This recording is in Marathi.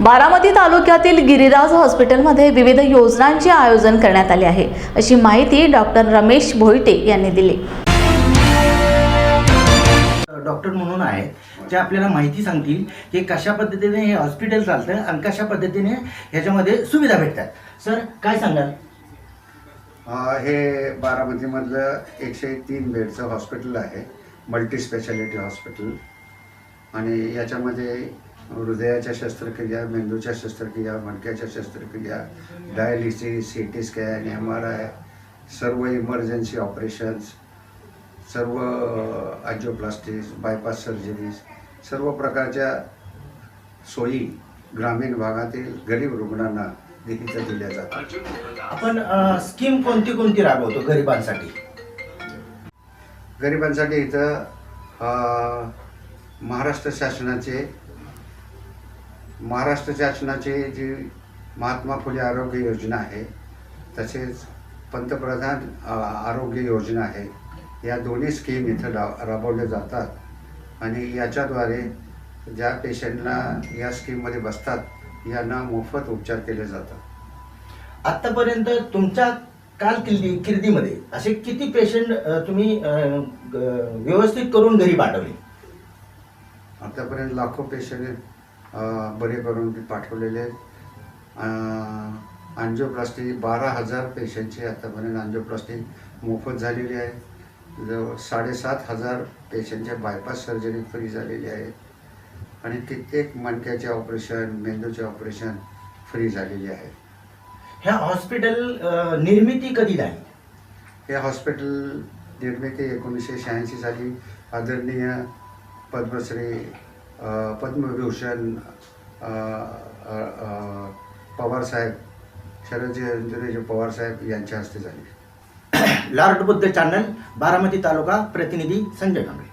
बारामती तालुक्यातील गिरिराज हॉस्पिटलमध्ये विविध योजनांचे आयोजन करण्यात आले आहे अशी माहिती डॉक्टर रमेश भोईटे यांनी दिली. डॉक्टर म्हणून आहेत जे आपल्याला माहिती सांगतील की कशा पद्धतीने हे हॉस्पिटल चालतं आणि कशा पद्धतीने ह्याच्यामध्ये सुविधा भेटतात. सर काय सांगाल? हे बारामतीमधलं एकशे तीन बेडचं हॉस्पिटल आहे मल्टी स्पेशालिटी हॉस्पिटल. आणि याच्यामध्ये हृदयाच्या शस्त्रक्रिया मेंदूच्या शस्त्रक्रिया मणक्याच्या शस्त्रक्रिया dialysis C T scan M R I सर्व इमर्जन्सी ऑपरेशन्स सर्व अजिओप्लास्टिक्स बायपास सर्जरीज सर्व प्रकारच्या सोयी ग्रामीण भागातील गरीब रुग्णांना इथं दिल्या जातात. आपण स्कीम कोणती कोणती राबवतो गरिबांसाठी? गरिबांसाठी इथं महाराष्ट्र शासनाचे महाराष्ट्र शासनाचे जी महात्मा फुले आरोग्य योजना आहे तसेच पंतप्रधान आरोग्य योजना आहे या दोन्ही स्कीम इथं रा राबवल्या जातात. आणि याच्याद्वारे ज्या पेशंटना या स्कीममध्ये बसतात यांना मोफत उपचार केले जातात. आतापर्यंत तुमच्या काल किल्ली किर्दीमध्ये असे किती पेशंट तुम्ही व्यवस्थित करून घरी पाठवले? आतापर्यंत लाखो पेशंट बरे करून पाठवलेले आहेत. अँजिओप्लास्टी बारा हजार पेशंटची आतापर्यंत अँजिओप्लास्टी मोफत झालेली आहे. जवळ साडेसात हजार पेशंटच्या बायपास सर्जरी फ्री झालेली आहे. आणि कित्येक मणक्याचे ऑपरेशन मेंदूचे ऑपरेशन फ्री झालेली आहे. ह्या हॉस्पिटल निर्मिती कधी झाली? हे हॉस्पिटल निर्मिती एकोणीसशे शहाऐंशी साली आदरणीय पद्मश्री पद्मविभूषण पवारसाहेब शरदचंद्रजी पवारसाहेब यांच्या हस्ते झाली. लॉर्ड बुद्ध चॅनल बारामती तालुका प्रतिनिधी संजय कांबळे.